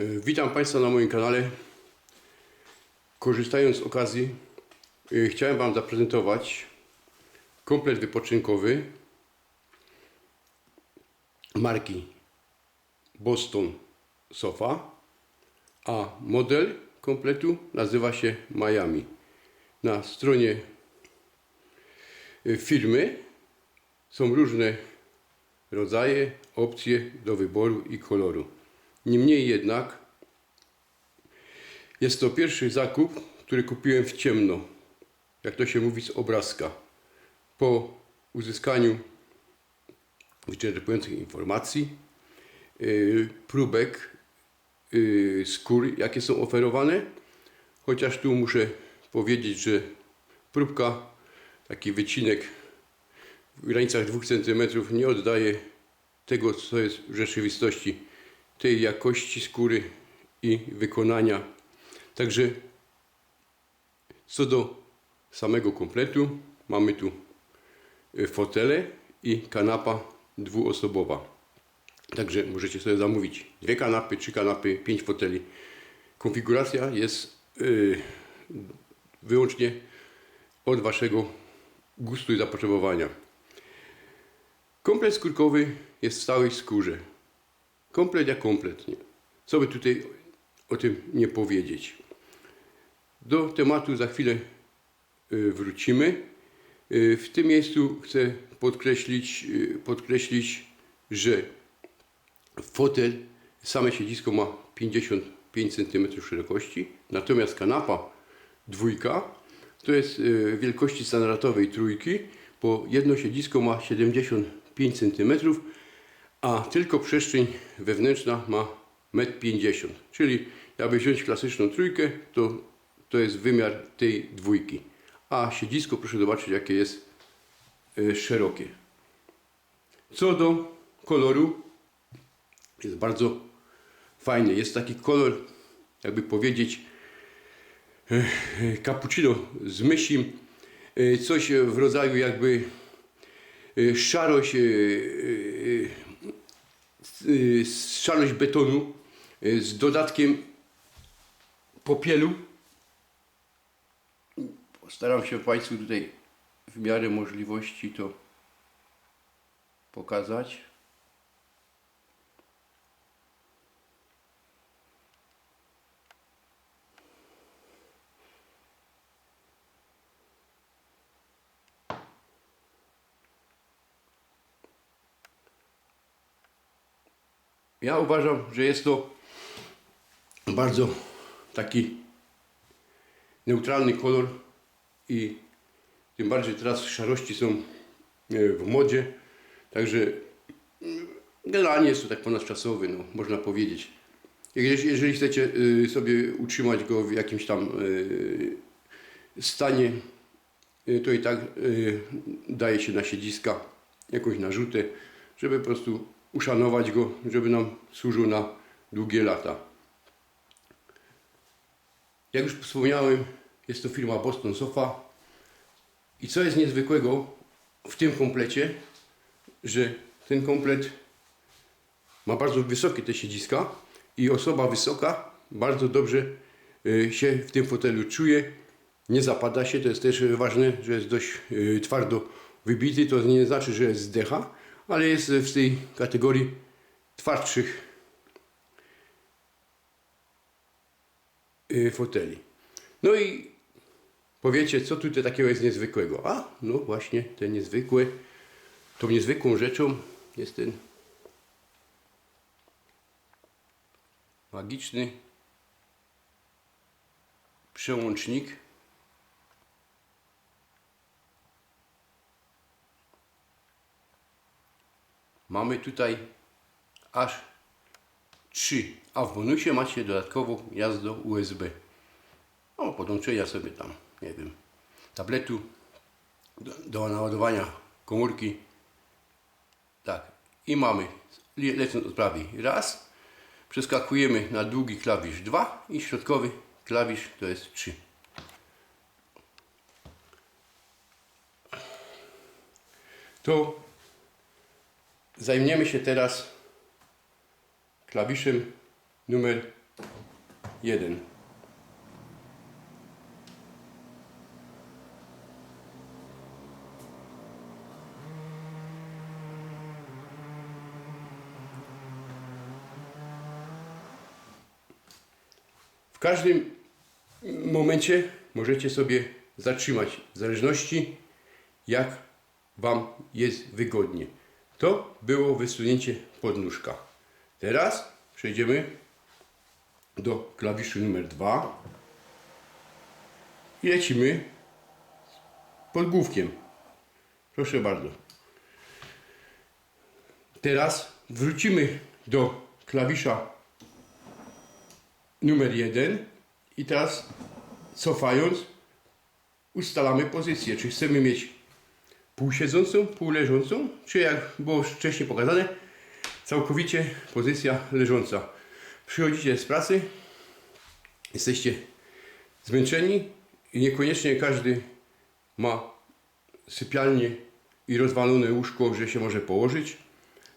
E, Witam Państwa na moim kanale. Korzystając z okazji, e, chciałem Wam zaprezentować komplet wypoczynkowy marki Boston Sofa, a model kompletu nazywa się Miami. Na stronie e, firmy są różne rodzaje, opcje do wyboru i koloru. Niemniej jednak jest to pierwszy zakup, który kupiłem w ciemno, jak to się mówi z obrazka. Po uzyskaniu wyczerpujących informacji, yy, próbek yy, skór, jakie są oferowane, chociaż tu muszę powiedzieć, że próbka, taki wycinek w granicach 2 cm nie oddaje tego, co jest w rzeczywistości, tej jakości skóry i wykonania. Także co do samego kompletu, mamy tu y, fotele i kanapa dwuosobowa. Także możecie sobie zamówić dwie kanapy, trzy kanapy, pięć foteli. Konfiguracja jest y, wyłącznie od Waszego gustu i zapotrzebowania. Komplet skórkowy jest w stałej skórze. Komplet jak komplet. Nie? Co by tutaj o tym nie powiedzieć. Do tematu za chwilę y, wrócimy. Y, W tym miejscu chcę podkreślić, y, podkreślić, że fotel, same siedzisko ma 55 cm szerokości, natomiast kanapa dwójka to jest wielkości standardowej trójki, bo jedno siedzisko ma 75 cm, a tylko przestrzeń wewnętrzna ma 1,50 m. Czyli jakby wziąć klasyczną trójkę, to, to jest wymiar tej dwójki. A siedzisko, proszę zobaczyć, jakie jest y, szerokie. Co do koloru, jest bardzo fajny. Jest taki kolor, jakby powiedzieć, e, e, cappuccino z mysim, e, coś w rodzaju jakby e, szarość, e, szarość betonu e, z dodatkiem popielu. Postaram się Państwu tutaj w miarę możliwości to pokazać. Ja uważam, że jest to bardzo taki neutralny kolor i tym bardziej teraz szarości są e, w modzie, także mm, generalnie jest to tak ponadczasowy, no, można powiedzieć. Jeżeli, chcecie y, sobie utrzymać go w jakimś tam y, stanie, y, to i tak daje się na siedziska jakąś narzutę, żeby po prostu uszanować go, żeby nam służył na długie lata. Jak już wspomniałem, jest to firma Boston Sofa. I co jest niezwykłego w tym komplecie, że ten komplet ma bardzo wysokie te siedziska i osoba wysoka bardzo dobrze y, się w tym fotelu czuje, nie zapada się, to jest też ważne, że jest dość y, twardo wybity, to nie znaczy, że zdecha, ale jest w tej kategorii twardszych y, foteli. No i powiecie, co tutaj takiego jest niezwykłego? A, no właśnie, te niezwykłe, tą niezwykłą rzeczą jest ten magiczny przełącznik. Mamy tutaj aż 3, a w bonusie macie dodatkowo jazdo USB. O, podłączenia sobie tam, nie wiem, tabletu do, do naładowania komórki. Tak, i mamy, le- lecąc od prawej, raz, przeskakujemy na długi klawisz 2 i środkowy klawisz to jest 3. To zajmiemy się teraz klawiszem numer jeden. W każdym momencie możecie sobie zatrzymać w zależności jak Wam jest wygodnie. To było wysunięcie podnóżka. Teraz przejdziemy do klawiszu numer 2 i lecimy podgłówkiem. Proszę bardzo. Teraz wrócimy do klawisza numer 1 i teraz cofając ustalamy pozycję, czy chcemy mieć półsiedzącą, półleżącą, czy jak było wcześniej pokazane, całkowicie pozycja leżąca. Przychodzicie z pracy, jesteście zmęczeni i niekoniecznie każdy ma sypialnię i rozwalone łóżko, że się może położyć.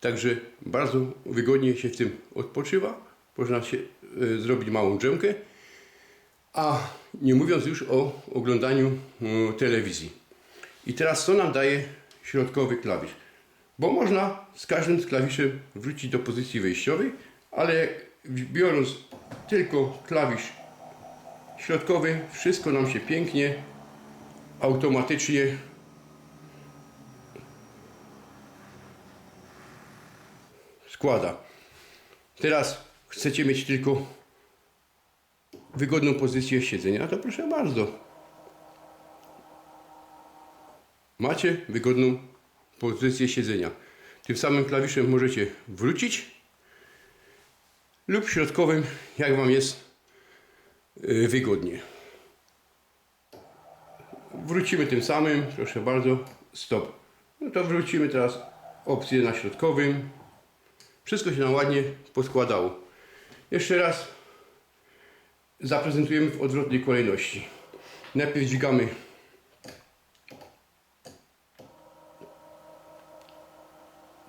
Także bardzo wygodnie się w tym odpoczywa. Można się e, zrobić małą drzemkę. A nie mówiąc już o oglądaniu e, telewizji. I teraz co nam daje środkowy klawisz? Bo można z każdym z klawiszem wrócić do pozycji wyjściowej, ale biorąc tylko klawisz środkowy, wszystko nam się pięknie, automatycznie składa. Teraz chcecie mieć tylko wygodną pozycję siedzenia, to proszę bardzo. Macie wygodną pozycję siedzenia. Tym samym klawiszem możecie wrócić lub środkowym, jak Wam jest yy, wygodnie. Wrócimy tym samym, proszę bardzo, stop. No to wrócimy teraz opcję na środkowym. Wszystko się nam ładnie poskładało. Jeszcze raz zaprezentujemy w odwrotnej kolejności. Najpierw dźwigamy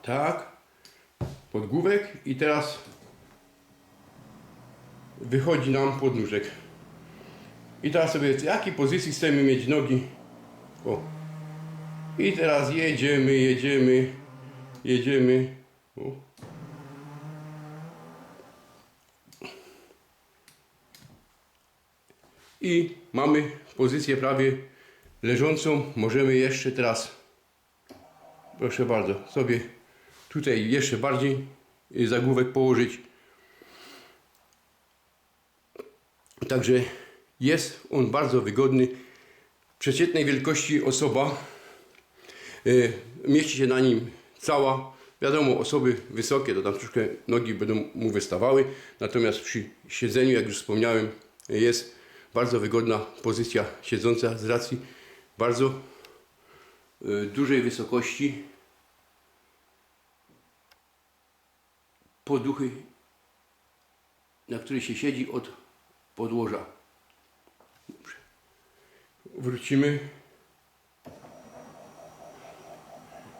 tak, podgłówek i teraz wychodzi nam podnóżek. I teraz sobie w jakiej pozycji chcemy mieć nogi. O. I teraz jedziemy, jedziemy, jedziemy. O. I mamy pozycję prawie leżącą. Możemy jeszcze teraz, proszę bardzo, sobie tutaj jeszcze bardziej y, zagłówek położyć. Także jest on bardzo wygodny. Przeciętnej wielkości osoba y, mieści się na nim cała. Wiadomo, osoby wysokie to tam troszkę nogi będą mu wystawały. Natomiast przy siedzeniu, jak już wspomniałem, jest bardzo wygodna pozycja siedząca z racji bardzo y, dużej wysokości poduchy, na której się siedzi od podłoża. Dobrze. Wrócimy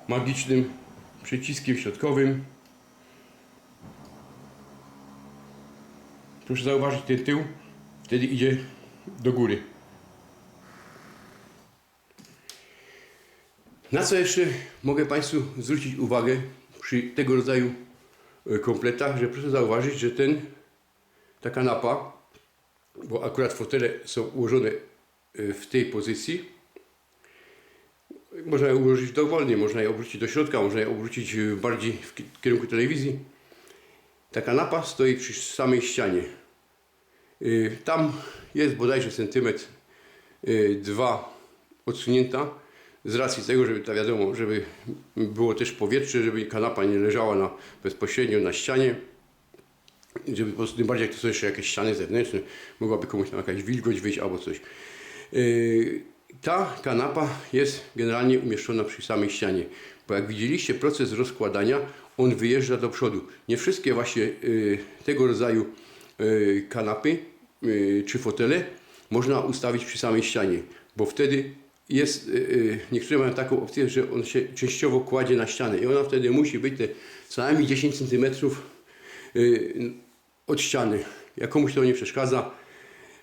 magicznym przyciskiem środkowym. Proszę zauważyć ten tył, wtedy idzie do góry. Na co jeszcze mogę Państwu zwrócić uwagę przy tego rodzaju kompletach, że proszę zauważyć, że ten, ta kanapa, bo akurat fotele są ułożone e, w tej pozycji, można je ułożyć dowolnie, można je obrócić do środka, można je obrócić e, bardziej w ki- kierunku telewizji. Ta kanapa stoi przy samej ścianie. Y, Tam jest bodajże centymetr y, dwa odsunięta z racji tego, żeby to wiadomo, żeby było też powietrze, żeby kanapa nie leżała na, bezpośrednio na ścianie. Żeby po prostu, tym bardziej jak to są jeszcze jakieś ściany zewnętrzne, mogłaby komuś tam jakaś wilgoć wyjść albo coś. Yy, Ta kanapa jest generalnie umieszczona przy samej ścianie, bo jak widzieliście proces rozkładania, on wyjeżdża do przodu. Nie wszystkie właśnie yy, tego rodzaju yy, kanapy yy, czy fotele można ustawić przy samej ścianie, bo wtedy jest, yy, yy, niektóre mają taką opcję, że on się częściowo kładzie na ścianę i ona wtedy musi być te co najmniej 10 cm od ściany. Jak komuś to nie przeszkadza,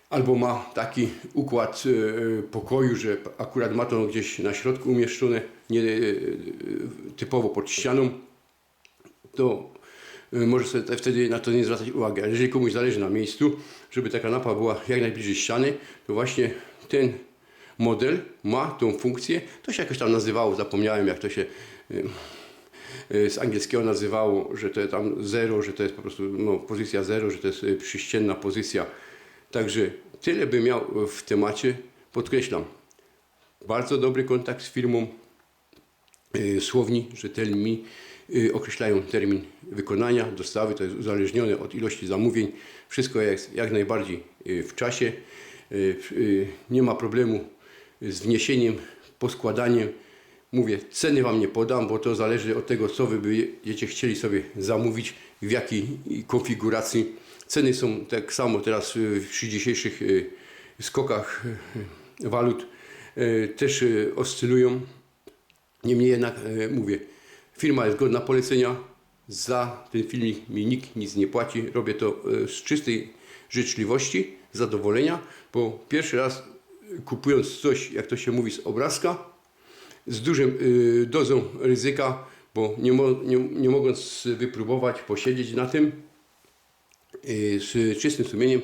albo ma taki układ e, pokoju, że akurat ma to gdzieś na środku umieszczone, nie typowo pod ścianą, to y, może sobie te- wtedy na to nie zwracać uwagi. Ale jeżeli komuś zależy na miejscu, żeby ta kanapa była jak najbliżej ściany, to właśnie ten model ma tą funkcję. To się jakoś tam nazywało, zapomniałem jak to się y, y, z angielskiego nazywało, że to jest tam zero, że to jest po prostu no, pozycja zero, że to jest y, przyścienna pozycja. Także tyle bym miał w temacie. Podkreślam, bardzo dobry kontakt z firmą, słowni rzetelni określają termin wykonania, dostawy, to jest uzależnione od ilości zamówień. Wszystko jest jak najbardziej w czasie. Nie ma problemu z wniesieniem, poskładaniem. Mówię, ceny Wam nie podam, bo to zależy od tego, co Wy będziecie chcieli sobie zamówić, w jakiej konfiguracji. Ceny są tak samo teraz przy dzisiejszych y, skokach y, walut y, też oscylują. Niemniej jednak mówię, firma jest godna polecenia. Za ten filmik mi nikt nic nie płaci. Robię to z czystej życzliwości, zadowolenia, bo pierwszy raz kupując coś, jak to się mówi, z obrazka, z dużą e, dozą ryzyka, bo nie, mo, nie, nie mogąc wypróbować, posiedzieć na tym, e, z czystym sumieniem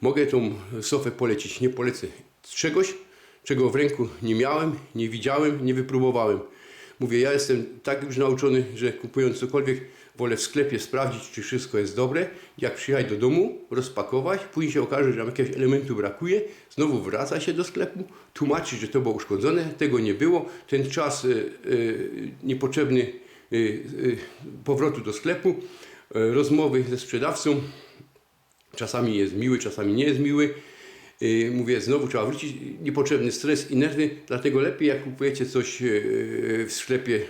mogę tą sofę polecić. Nie polecę czegoś, czego w ręku nie miałem, nie widziałem, nie wypróbowałem. Mówię, ja jestem tak już nauczony, że kupując cokolwiek, wolę w sklepie sprawdzić, czy wszystko jest dobre. Jak przyjechać do domu, rozpakować, później się okaże, że nam jakiegoś elementu brakuje, znowu wraca się do sklepu, tłumaczy, że to było uszkodzone, tego nie było. Ten czas y, y, niepotrzebny y, powrotu do sklepu, rozmowy ze sprzedawcą, czasami jest miły, czasami nie jest miły. Yy, Mówię, znowu trzeba wrócić, niepotrzebny stres i nerwy, dlatego lepiej jak kupujecie coś yy, w sklepie,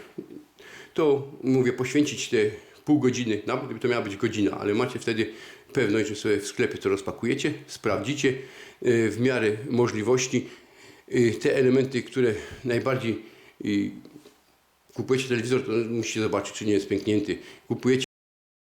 to mówię, poświęcić te pół godziny, nawet gdyby to miała być godzina, ale macie wtedy pewność, że sobie w sklepie to rozpakujecie, sprawdzicie yy, w miarę możliwości. Te elementy, które najbardziej kupujecie telewizor, to musicie zobaczyć, czy nie jest pęknięty. Kupujecie